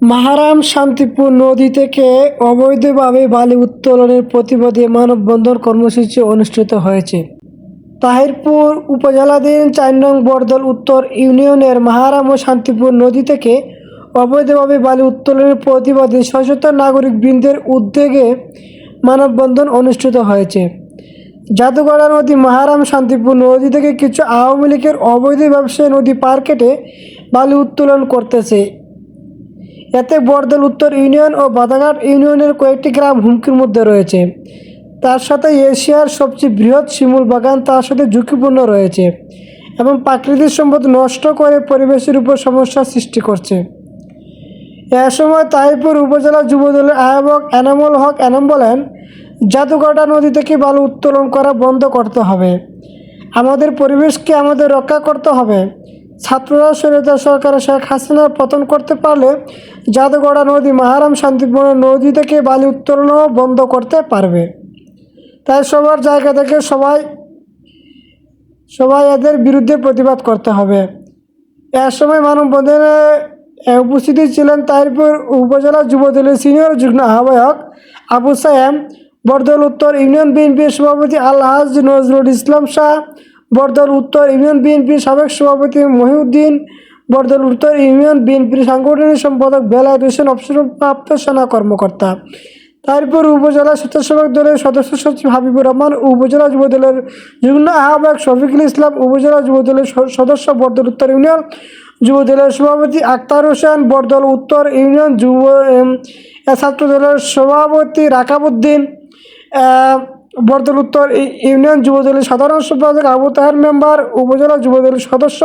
মাহারাম শান্তিপুর নদী থেকে অবৈধভাবে বালি উত্তোলনের প্রতিবাদে মানববন্ধন কর্মসূচি অনুষ্ঠিত হয়েছে। তাহিরপুর উপজেলাধীন চার নং বরদল উত্তর ইউনিয়নের মাহারাম ও শান্তিপুর নদী থেকে অবৈধভাবে বালি উত্তোলনের প্রতিবাদে সচেতন নাগরিক বৃন্দের উদ্যোগে মানববন্ধন অনুষ্ঠিত হয়েছে। জাদুগড়া নদী মাহারাম শান্তিপুর নদী থেকে কিছু আওয়ামী লীগের অবৈধ ব্যবসায়ী নদী পার কেটে বালি উত্তোলন করতেছে। এতে বরদল উত্তর ইউনিয়ন ও বাদাঘাট ইউনিয়নের কয়েকটি গ্রাম হুমকির মধ্যে রয়েছে। তার সাথে এশিয়ার সবচেয়ে বৃহৎ শিমুল বাগান তার সাথে ঝুঁকিপূর্ণ রয়েছে এবং প্রাকৃতিক সম্পদ নষ্ট করে পরিবেশের উপর সমস্যার সৃষ্টি করছে। এ সময় তাহিরপুর উপজেলা যুবদলের আহ্বায়ক এনামুল হক এনাম বলেন, জাদুঘাটা নদী থেকে বালু উত্তোলন করা বন্ধ করতে হবে। আমাদের পরিবেশকে আমাদের রক্ষা করতে হবে। ছাত্ররা সরিতা সরকারের শেখ হাসিনার পতন করতে পারলে জাদুগড়া নদী মাহারাম শান্তিপূর্ণ নদী থেকে বালি উত্তোলনও বন্ধ করতে পারবে। তাই সবার জায়গা থেকে সবাই সবাই এদের বিরুদ্ধে প্রতিবাদ করতে হবে। এর সময় মানববন্ধনে এ, উপস্থিত ছিলেন তাহিরপুর উপজেলা যুবদলের সিনিয়র যুগ্ম আহ্বায়ক আবু সায়েম বরদল উত্তর ইউনিয়ন বিএনপির সভাপতি আলহাজ নজরুল ইসলাম শাহ বরদল উত্তর ইউনিয়ন বিএনপির সাবেক সভাপতি মহিউদ্দিন বরদল উত্তর ইউনিয়ন বিএনপির সাংগঠনিক সম্পাদক বেলায়েত হোসেন, অবসরপ্রাপ্ত সেনা কর্মকর্তা। তারপর উপজেলা স্বেচ্ছাসেবক দলের সদস্য সচিব হাবিবুর রহমান, উপজেলা যুব দলের যুগ্ম আহ্বায়ক শফিকুল ইসলাম, উপজেলা যুব দলের সদস্য বরদল উত্তর ইউনিয়ন যুব দলের সভাপতি আক্তার হোসেন বরদল উত্তর ইউনিয়ন যুব ছাত্র দলের সভাপতি রাকাবুদ্দিন আহ, বরদল উত্তর ইউনিয়ন যুব দলের সাধারণ সম্পাদক আবু তাহের মেম্বার উপজেলা যুব দলের সদস্য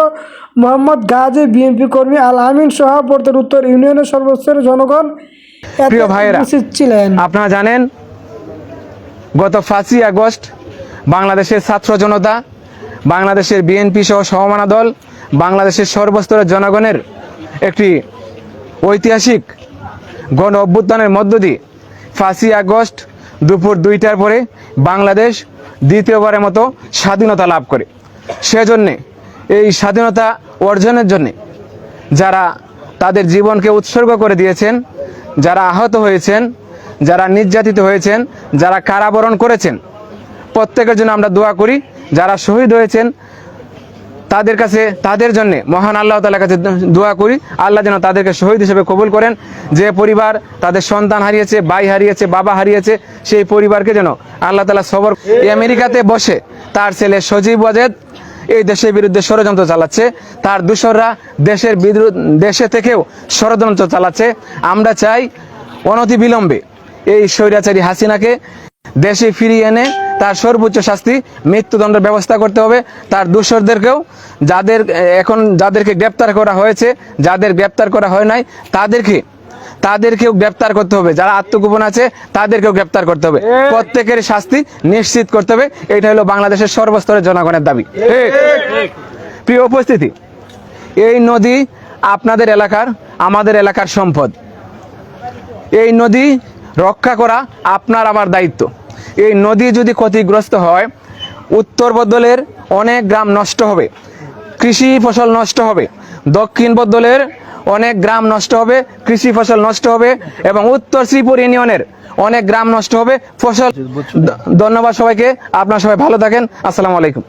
মোহাম্মদ গাজী বিএনপি কর্মী আল আমিন সহ বরদল উত্তর ইউনিয়নের সর্বস্তরের জনগণ প্রিয় ভাইয়েরা, ছিলেন। আপনারা জানেন গত পাঁচই আগস্ট বাংলাদেশের ছাত্র জনতা বাংলাদেশের বিএনপি সহ সমমানা দল বাংলাদেশের সর্বস্তরের জনগণের একটি ঐতিহাসিক গণ অভ্যুত্থানের মধ্য দিয়ে ফাঁসি আগস্ট দুপুর দুইটার পরে বাংলাদেশ দ্বিতীয়বারের মতো স্বাধীনতা লাভ করে। সেজন্যে এই স্বাধীনতা অর্জনের জন্যে যারা তাদের জীবনকে উৎসর্গ করে দিয়েছেন, যারা আহত হয়েছেন, যারা নির্যাতিত হয়েছেন, যারা কারাবরণ করেছেন, প্রত্যেকের জন্য আমরা দোয়া করি, যারা শহীদ হয়েছেন তাদের কাছে, তাদের জন্য মহান আল্লাহ তালার কাছে দোয়া করি। আল্লাহ যেন তাদেরকে শহীদ হিসেবে কবুল করেন। যে পরিবার তাদের সন্তান হারিয়েছে, ভাই হারিয়েছে, বাবা হারিয়েছে, সেই পরিবারকে যেন আল্লাহ তালা সবর আমেরিকাতে বসে তার ছেলে সজীব ওয়াজেদ এই দেশের বিরুদ্ধে ষড়যন্ত্র চালাচ্ছে। তার দূষররা দেশের বিরুদ্ধ দেশে থেকেও ষড়যন্ত্র চালাচ্ছে। আমরা চাই অনতি বিলম্বে এই স্বৈরাচারী হাসিনাকে দেশে ফিরিয়ে এনে তার সর্বোচ্চ শাস্তি মৃত্যুদণ্ডের ব্যবস্থা করতে হবে। তার দূষরদেরকেও যাদের এখন যাদেরকে গ্রেপ্তার করা হয়েছে যাদের গ্রেপ্তার করা হয় নাই তাদেরকে তাদেরকেও গ্রেপ্তার করতে হবে। যারা আত্মগোপন আছে তাদেরকেও গ্রেপ্তার করতে হবে। প্রত্যেকের শাস্তি নিশ্চিত করতে হবে। এটা হলো বাংলাদেশের সর্বস্তরের জনগণের দাবি। প্রিয় উপস্থিতি এই নদী আপনাদের এলাকার আমাদের এলাকার সম্পদ। এই নদী রক্ষা করা আপনার আমার দায়িত্ব। এই নদী যদি ক্ষতিগ্রস্ত হয়, উত্তর বদলের অনেক গ্রাম নষ্ট হবে, কৃষি ফসল নষ্ট হবে, দক্ষিণ বদলের অনেক গ্রাম নষ্ট হবে, কৃষি ফসল নষ্ট হবে এবং উত্তর শ্রীপুর ইউনিয়নের অনেক গ্রাম নষ্ট হবে। ফসল ধন্যবাদ সবাইকে, আপনার সবাই ভালো থাকেন, আসসালামু আলাইকুম।